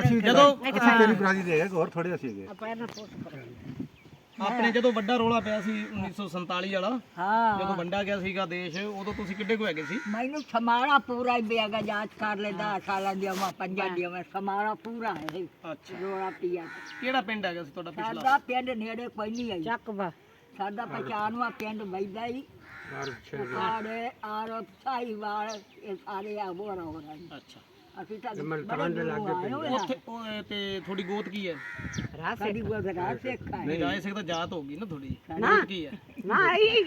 ਅਸੀਂ ਜਦੋਂ ਅਸੀਂ ਤੇਰੀ ਬਰਾਦੀ ਦੇ ਹੈਗੇ ਹੋਰ ਥੋੜੇ ਅਸੀਂ ਹੈਗੇ ਆਪਣੇ ਜਦੋਂ ਵੱਡਾ ਰੋਲਾ ਪਿਆ ਸੀ 1947 ਵਾਲਾ ਹਾਂ। ਜਦੋਂ ਵੰਡਿਆ ਗਿਆ ਸੀਗਾ ਦੇਸ਼ ਉਦੋਂ ਤੁਸੀਂ ਕਿੱਡੇ ਕੁ ਹੈਗੇ ਸੀ? ਮੈਨੂੰ ਸਮਾਰਾ ਪੂਰਾ ਹੀ ਬਿਆਗਾ ਜਾਂਚ ਕਰ ਲੈ 10 ਸਾਲਾਂ ਦੀ ਉਮਰ ਪੰਜਾਂ ਦੀ ਉਮਰ ਸਮਾਰਾ ਪੂਰਾ ਹੈ ਅੱਛਾ। ਰੋੜਾ ਪੀਆ। ਕਿਹੜਾ ਪਿੰਡ ਹੈਗਾ ਸੀ ਤੁਹਾਡਾ ਪਿਛਲਾ? ਸਾਡਾ ਪਿੰਡ ਨੇੜੇ ਕੋਈ ਨਹੀਂ ਆਈ। ਚੱਕਵਾ ਸਾਡਾ ਪਛਾਣਵਾ ਪਿੰਡ ਵੈਦਾ ਹੀ। ਸਾਰੇ ਆਰ ਸਾਈਵਾਲ ਇਹ ਸਾਰੇ ਆ ਬੋਰਾ ਹੋ ਰਹੇ ਅੱਛਾ। ਅਸੀਂ ਤਾਂ ਬੜੇ ਦੂਰੋਂ ਆਏ ਹੋਏ ਹਾਂ। ਉੱਥੇ ਉਹ, ਇਹ ਤੇ ਤੁਹਾਡੀ ਗੋਤ ਕੀ ਹੈ? ਸਾਡੀ ਗੋਦ ਰਾਤ ਸਿੱਖਾ ਹੈ ਨਹੀਂ ਰਾਏ ਸਿੰਘ ਤਾਂ ਜਾਤ ਹੋਗੀ ਨਾ ਥੋੜੀ ਗੋਤ ਕੀ ਹੈ? ਨਾ ਇਹ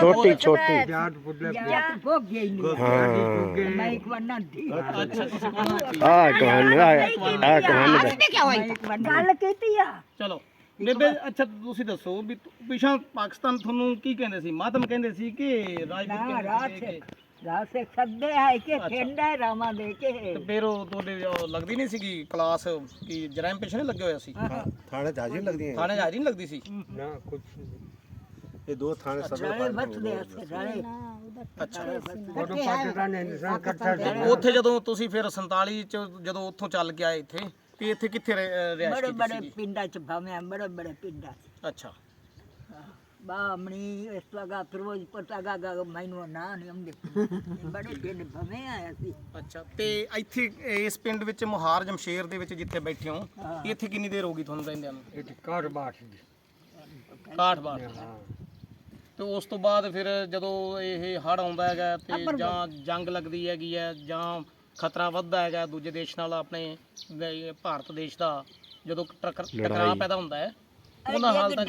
ਛੋਟੀ ਛੋਟੀ। ਜਾਟ ਪੁੱਲੇ ਜੱਟ ਭੋਗ ਗਈ ਨਹੀਂ। ਮੈਂ ਇੱਕ ਵਾਰ ਨਾ ਦੀ ਅੱਛਾ ਤੁਸੀਂ ਕੋਣ ਆ। ਕਹਾਣੀ ਆ ਆ। ਕਹਾਣੀ ਮੈਂ ਇੱਕ ਵਾਰ ਗੱਲ ਕੀਤੀ ਆ। ਚਲੋ। ਬੇਬੇ ਅੱਛਾ ਤੁਸੀਂ ਦੱਸੋ ਵੀ ਪਿਛਾ ਪਾਕਿਸਤਾਨ ਤੁਹਾਨੂੰ ਕੀ ਕਹਿੰਦੇ ਸੀ? ਮਾਤਮ ਕਹਿੰਦੇ ਸੀ ਕਿ ਰਾਜਪੂਤ ਨਾ ਕਹਿੰਦੇ ਰਾਤ ਸੀ ਕਿ ਰਾਤ ਸੇ ਸੱਦੇ ਹੈ ਕਿ ਠੰਡਾ ਰਾਮਾ ਦੇ ਕੇ। ਤੇ ਫਿਰ ਉਹ ਤੁਹਾਡੇ ਉਹ ਲੱਗਦੀ ਨਹੀਂ ਸੀਗੀ ਕਲਾਸ ਕਿ ਜਰਾਇਮ ਪਿਛਣੇ ਲੱਗੇ ਹੋਇਆ ਸੀ ਥਾਣੇ ਚ ਹਾਜ਼ਰ ਲੱਗਦੀਆਂ ਥਾਣੇ ਹਾਜ਼ਰੀ ਨਹੀਂ ਲੱਗਦੀ ਸੀ? ਨਾ ਕੁਝ ਇਹ ਦੋ ਥਾਣੇ ਸਦਰ ਸਾਰੇ। ਬਚਦੇ ਅਸੇ ਸਾਰੇ ਅੱਛਾ। ਉਦੋਂ ਪਾਕਿਸਤਾਨ ਨੇ। ਹਿੰਦੁਸਤਾਨ ਇਕੱਠਾ ਤੇ ਉੱਥੇ ਜਦੋਂ ਤੁਸੀਂ ਫਿਰ 47 ਚ ਜਦੋਂ ਉੱਥੋਂ ਚੱਲ ਕੇ ਆਏ ਇੱਥੇ ਤੇ ਇੱਥੇ ਕਿੱਥੇ ਰਿਹਾਇਸ਼ ਬੜੇ ਕੀਤੀ ਬੜੇ ਸੀਗੀ? ਪਿੰਡਾਂ ਚ ਭਵੇਂ ਬੜੇ ਬੜੇ ਪਿੰਡਾਂ ਅੱਛਾ। ਬਾਮਣੀ ਇਸ ਲਗਾ ਫਿਰੋਜ਼ਪੁਰ ਤਗਾ ਗਾ ਮੈਨੂੰ ਨਾ ਨਹੀਂ ਆਉਂਦੇ। ਬੜੇ ਪਿੰਡ ਭਵੇਂ ਆਇਆ ਸੀ। ਅੱਛਾ ਤੇ ਇੱਥੇ ਇਸ ਪਿੰਡ ਵਿੱਚ ਮੁਹਾਰ ਜਮਸ਼ੇਰ ਦੇ ਵਿੱਚ ਜਿੱਥੇ ਬੈਠੇ ਹੋ ਇੱਥੇ ਕਿੰਨੀ ਦੇਰ ਹੋ ਗਈ ਤੁਹਾਨੂੰ ਰਹਿੰਦਿਆਂ ਨੂੰ? ਇਹ ਕਾਰ ਬਾਠ ਦੀ ਕਾਠਬਾੜ ਤੇ ਉਸ ਤੋਂ ਬਾਅਦ ਫਿਰ ਜਦੋਂ ਇਹ ਹੜ ਆਉਂਦਾ ਹੈਗਾ ਤੇ ਜਾਂ ਜੰਗ ਲੱਗਦੀ ਹੈਗੀ ਹੈ ਜਾਂ ਖਤਰਾ ਵੱਧਦਾ ਹੈਗਾ ਦੂਜੇ ਦੇਸ਼ ਨਾਲ ਆਪਣੇ ਭਾਰਤ ਦੇਸ਼ ਦਾ ਜਦੋਂ ਟੱਕਰ- ਟਕਰਾਅ ਪੈਦਾ ਹੁੰਦਾ ਹੈ ਉਹਨਾਂ ਹਾਲ ਤੇ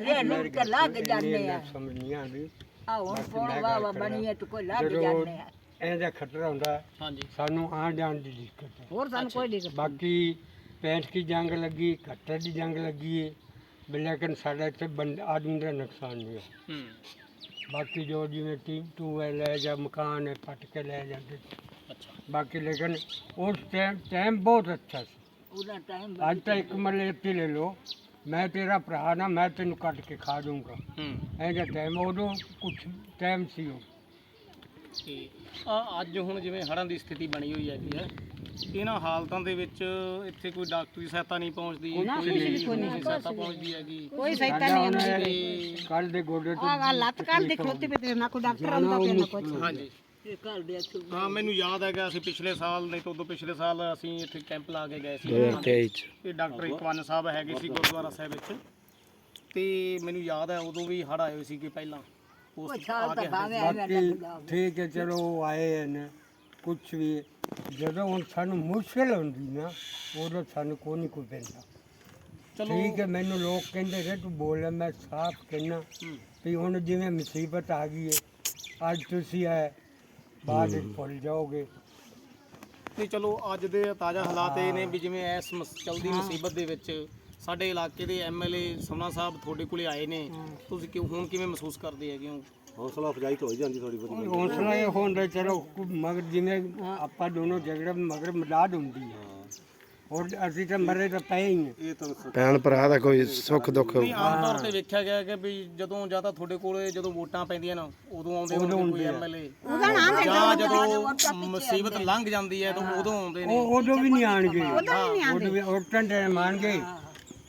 ਰੇ ਨੂੰ ਤੇ ਲੱਗ ਜਾਂਦੇ ਆ। ਸਮਝ ਨਹੀਂ ਆਉਂਦੀ ਆ ਹੁਣ ਕੋਣ ਵਾਵਾ ਬਣੀ ਹੈ ਤੇ ਕੋਈ ਲੱਗ ਜਾਂਦੇ ਆ। ਇਹਦਾ ਖਤਰਾ ਹੁੰਦਾ ਹਾਂਜੀ। ਸਾਨੂੰ ਆਣ ਜਾਣ ਦੀ ਦਿੱਕਤ ਹੈ। ਹੋਰ ਸਾਨੂੰ ਕੋਈ ਦਿੱਕਤ ਬਾਕੀ 65 ਦੀ ਜੰਗ ਲੱਗੀ 71 ਦੀ ਜੰਗ ਲੱਗੀ ਹੈ ਵੀ ਲੇਕਿਨ ਸਾਡੇ ਇੱਥੇ ਬੰਦ ਆਦਮੀ ਦਾ ਨੁਕਸਾਨ ਨਹੀਂ ਹੋਇਆ। ਹੂੰ। ਬਾਕੀ ਜੋ ਜਿਵੇਂ ਟੀ ਟੂਵੈਲ ਹੈ ਜਾਂ ਮਕਾਨ ਹੈ ਪੱਟ ਕੇ ਲੈ ਜਾਂਦੇ। ਅੱਛਾ। ਬਾਕੀ ਲੇਕਿਨ ਉਸ ਟਾਈਮ ਟਾਈਮ ਬਹੁਤ ਅੱਛਾ ਸੀ। ਉਹਦਾ ਟਾਈਮ ਅੱਜ ਤਾਂ ਇੱਕ ਮਰਲੇ ਇੱਥੇ ਲੈ ਲਓ। ਮੈਂ ਤੇਰਾ ਭਰਾ ਨਾ ਮੈਂ ਤੈਨੂੰ ਕੱਟ ਕੇ ਖਾ ਦੂੰਗਾ ਹੂੰ। ਇਹਦਾ ਟਾਈਮ ਉਦੋਂ ਕੁਝ ਟਾਈਮ ਸੀ ਉਹ। ਤੇ ਆ ਅੱਜ ਹੁਣ ਜਿਵੇਂ ਹੜ੍ਹਾਂ ਦੀ ਸਥਿਤੀ ਬਣੀ ਹੋਈ ਹੈਗੀ ਹੈ ਇਹਨਾਂ ਹਾਲਤਾਂ ਦੇ ਵਿੱਚ ਇੱਥੇ ਕੋਈ ਡਾਕਟਰੀ ਸਹਾਇਤਾ ਨਹੀਂ ਪਹੁੰਚਦੀ ਕੋਈ ਨਹੀਂ ਸਹਾਇਤਾ ਪਹੁੰਚਦੀ ਹੈਗੀ। ਕੋਈ ਸਾਡਾ ਉਹਨੇ ਕੱਲ ਦੇ ਗੋਡੇ ਤੋਂ ਲੱਤ ਕਰ ਦੇ ਖੋਤੇ ਪੇ ਤੇ ਨਾ ਕੋਈ ਡਾਕਟਰ ਆਉਂਦਾ ਤੇ ਨਾ ਕੁਝ ਹਾਂਜੀ। ਇਹ ਦੇ ਹਾਂ ਮੈਨੂੰ ਯਾਦ ਹੈਗਾ ਅਸੀਂ ਪਿਛਲੇ ਸਾਲ ਨਹੀਂ ਤੋਂ ਉਦੋਂ ਪਿਛਲੇ ਸਾਲ ਅਸੀਂ ਇੱਥੇ ਕੈਂਪ ਲਾ ਕੇ ਗਏ ਸੀ। 2023 ਚ। ਇਹ ਡਾਕਟਰ ਇਕਵਾਨ ਸਾਹਿਬ ਹੈਗੇ ਸੀ ਗੁਰਦੁਆਰਾ ਸਾਹਿਬ ਵਿੱਚ। ਤੇ ਮੈਨੂੰ ਯਾਦ ਹੈ ਉਦੋਂ ਵੀ ਹੜ੍ਹ ਆਏ ਸੀਗੇ ਪਹਿਲਾਂ। ਉਸ ਆ ਬਾਕੀ ਠੀਕ ਹੈ ਚਲੋ ਆਏ ਨੇ ਕੁਝ ਵੀ। ਜਦੋਂ ਹੁਣ ਸਾਨੂੰ ਮੁਸ਼ਕਲ ਹੁੰਦੀ ਨਾ ਉਦੋਂ ਸਾਨੂੰ ਕੋਈ ਨਹੀਂ ਕੋਈ ਪੈਂਦਾ ਚਲੋ ਠੀਕ ਹੈ ਮੈਨੂੰ ਲੋਕ ਕਹਿੰਦੇ ਰਹੇ ਤੂੰ ਬੋਲ ਮੈਂ ਸਾਫ਼ ਕਹਿਣਾ। ਵੀ ਹੁਣ ਜਿਵੇਂ ਮੁਸੀਬਤ ਆ ਗਈ ਹੈ ਅੱਜ ਤੁਸੀਂ ਆਏ ਬਾਅਦ ਵਿੱਚ ਭੁੱਲ ਜਾਓਗੇ। ਤੇ ਚਲੋ ਅੱਜ ਦੇ ਤਾਜ਼ਾ ਹਾਲਾਤ ਇਹ ਨੇ ਵੀ ਜਿਵੇਂ ਇਸ ਮਸ- ਚਲਦੀ ਮੁਸੀਬਤ ਦੇ ਵਿੱਚ ਸਾਡੇ ਇਲਾਕੇ ਦੇ ਐਮਐਲਏ ਸੋਨਾ ਸਾਹਿਬ ਤੁਹਾਡੇ ਕੋਲੇ ਆਏ ਨੇ। ਤੁਸੀਂ ਕਿ ਹੁਣ ਕਿਵੇਂ ਮਹਿਸੂਸ ਕਰਦੇ ਹੈਗੇ ਹੋ? ਹੌਸਲਾ ਅਫਜਾਈ ਤਾਂ ਹੋ ਜਾਂਦੀ ਥੋੜੀ ਬਹੁਤੀ। ਹੌਸਲਾ ਇਹ ਹੁੰਦਾ ਚਲੋ ਮਗਰ ਜਿਵੇਂ ਆਪਾਂ ਦੋਨੋਂ ਝਗੜੇ ਮਗਰ ਮਦਦ ਹੁੰਦੀ ਹੈ। ਹੋਰ ਅਸੀਂ ਤਾਂ ਮਰੇ ਤਾਂ ਪਏ ਹੀ ਹਾਂ ਇਹ ਤਾਂ ਭੈਣ ਭਰਾ ਦਾ ਕੋਈ ਸੁੱਖ ਦੁੱਖ ਨਹੀਂ ਆਮ ਤੌਰ ਤੇ ਵੇਖਿਆ ਗਿਆ ਕਿ ਵੀ ਜਦੋਂ ਜਾਂ ਤਾਂ ਤੁਹਾਡੇ ਕੋਲੇ ਜਦੋਂ ਵੋਟਾਂ ਪੈਂਦੀਆਂ ਨਾ ਉਦੋਂ ਆਉਂਦੇ ਹੋਣਗੇ ਕੋਈ ਐਮਐਲਏ ਜਾਂ ਜਦੋਂ ਮੁਸੀਬਤ ਲੰਘ ਜਾਂਦੀ ਹੈ ਤਾਂ ਉਦੋਂ ਆਉਂਦੇ ਨੇ। ਉਹ ਉਦੋਂ ਵੀ ਨਹੀਂ ਆਣਗੇ ਉਦੋਂ ਵੀ ਉਟਣ ਦੇ ਮਾਣਗੇ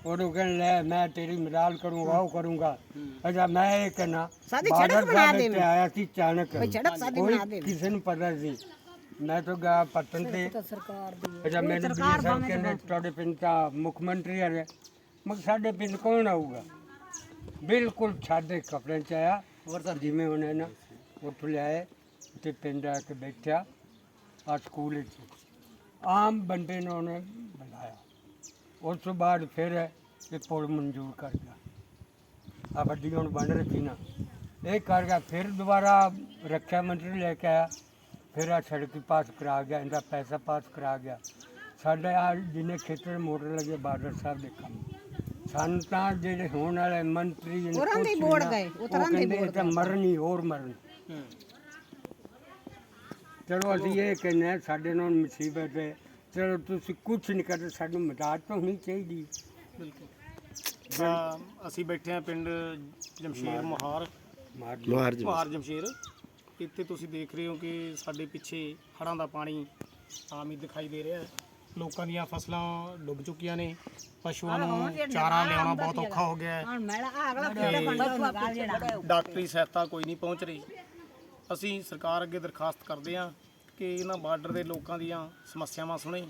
ਉਦੋਂ ਕਹਿਣ ਲੈ ਮੈਂ ਤੇਰੀ ਮਦਦ ਕਰੂੰਗਾ ਉਹ ਕਰੂੰਗਾ। ਅੱਛਾ ਮੈਂ ਇਹ ਕਹਿਣਾ ਬਾਦਲ ਸਾਹਿਬ ਇੱਥੇ ਆਇਆ ਸੀ ਅਚਾਨਕ ਕੋਈ ਕਿਸੇ ਨੂੰ ਪਤਾ ਸੀ ਮੈਂ ਤਾਂ ਗਾ ਪਤਨ ਤੇ। ਸਰਕਾਰ ਦੀ ਅੱਛਾ ਮੈਨੂੰ ਵੀ ਸਾਹਿਬ ਕਹਿੰਦੇ ਤੁਹਾਡੇ ਪਿੰਡ ਦਾ ਮੁੱਖ ਮੰਤਰੀ ਆ ਰਿਹਾ। ਮੈਂ ਕਿਹਾ ਸਾਡੇ ਪਿੰਡ ਕੌਣ ਆਊਗਾ? ਬਿਲਕੁਲ ਸਾਡੇ ਕੱਪੜੇ ਚ ਆਇਆ। ਜਿਵੇਂ ਉਹਨੇ ਨਾ ਉੱਠ ਲਿਆਏ ਤੇ ਪਿੰਡ ਆ ਕੇ ਬੈਠਿਆ। ਆ ਸਕੂਲ ਵਿੱਚ। ਆਮ ਬੰਦੇ ਨੇ ਉਹਨੇ ਬੁਲਾਇਆ। ਉਸ ਤੋਂ ਬਾਅਦ ਫਿਰ ਇਹ ਪੁਲ ਮਨਜ਼ੂਰ ਕਰ ਗਿਆ। ਆ ਵੱਡੀ ਹੁਣ ਬਣ ਰਹੀ ਨਾ। ਇਹ ਕਰ ਗਿਆ। ਫਿਰ ਦੁਬਾਰਾ ਰੱਖਿਆ ਮੰਤਰੀ ਲੈ ਕੇ ਆਇਆ। ਫਿਰ ਆ ਸੜਕ ਪਾਸ ਕਰਾ ਗਿਆ ਇਹਦਾ ਪੈਸਾ ਪਾਸ ਕਰਾ ਗਿਆ। ਸਾਡੇ ਆ ਜਿੰਨੇ ਖੇਤਰ ਮੋਟਰ ਲੱਗੇ ਬਾਦਲ ਸਾਹਿਬ ਦੇ ਕੰਮ। ਸਾਨੂੰ ਤਾਂ ਜਿਹੜੇ ਹੋਣ ਵਾਲੇ ਮੰਤਰੀ ਉਹਨਾਂ ਦੇ ਬੋੜ ਗਏ ਉਤਰਾਂ ਦੇ ਬੋੜ ਗਏ। ਮਰਨ ਹੋਰ ਮਰਨ। ਚਲੋ ਅਸੀਂ ਇਹ ਕਹਿੰਦੇ ਸਾਡੇ ਨਾਲ ਮੁਸੀਬਤ ਹੈ। ਚਲੋ ਤੁਸੀਂ ਕੁਝ ਨਹੀਂ ਕਰਦੇ ਸਾਨੂੰ ਮਦਦ ਤਾਂ ਹੋਣੀ ਚਾਹੀਦੀ ਬਿਲਕੁਲ। ਅਸੀਂ ਬੈਠੇ ਹਾਂ ਪਿੰਡ ਜਮਸ਼ੇਰ ਮੁਹਾਰ। ਮੁਹਾਰ ਜਮਸ਼ੇਰ। ਇੱਥੇ ਤੁਸੀਂ ਦੇਖ ਰਹੇ ਹੋ ਕਿ ਸਾਡੇ ਪਿੱਛੇ ਹੜ੍ਹਾਂ ਦਾ ਪਾਣੀ ਆਮ ਹੀ ਦਿਖਾਈ ਦੇ ਰਿਹਾ ਹੈ। ਲੋਕਾਂ ਦੀਆਂ ਫਸਲਾਂ ਡੁੱਬ ਚੁੱਕੀਆਂ ਨੇ ਪਸ਼ੂਆਂ ਨੂੰ ਚਾਰਾ ਲਿਆਉਣਾ ਬਹੁਤ ਔਖਾ ਹੋ ਗਿਆ ਹੈ। ਜਿਹੜਾ। ਡਾਕਟਰੀ ਸਹਾਇਤਾ ਕੋਈ ਨਹੀਂ ਪਹੁੰਚ ਰਹੀ। ਅਸੀਂ ਸਰਕਾਰ ਅੱਗੇ ਦਰਖਾਸਤ ਕਰਦੇ ਹਾਂ ਕਿ ਇਹਨਾਂ ਬਾਰਡਰ ਦੇ ਲੋਕਾਂ ਦੀਆਂ ਸਮੱਸਿਆਵਾਂ ਸੁਣੇ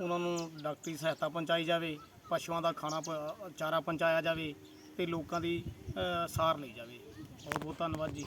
ਉਹਨਾਂ ਨੂੰ ਡਾਕਟਰੀ ਸਹਾਇਤਾ ਪਹੁੰਚਾਈ ਜਾਵੇ ਪਸ਼ੂਆਂ ਦਾ ਖਾਣਾ ਪ- ਚਾਰਾ ਪਹੁੰਚਾਇਆ ਜਾਵੇ ਤੇ ਲੋਕਾਂ ਦੀ ਅ, ਸਾਰ ਲਈ ਜਾਵੇ। ਬਹੁਤ ਬਹੁਤ ਧੰਨਵਾਦ ਜੀ।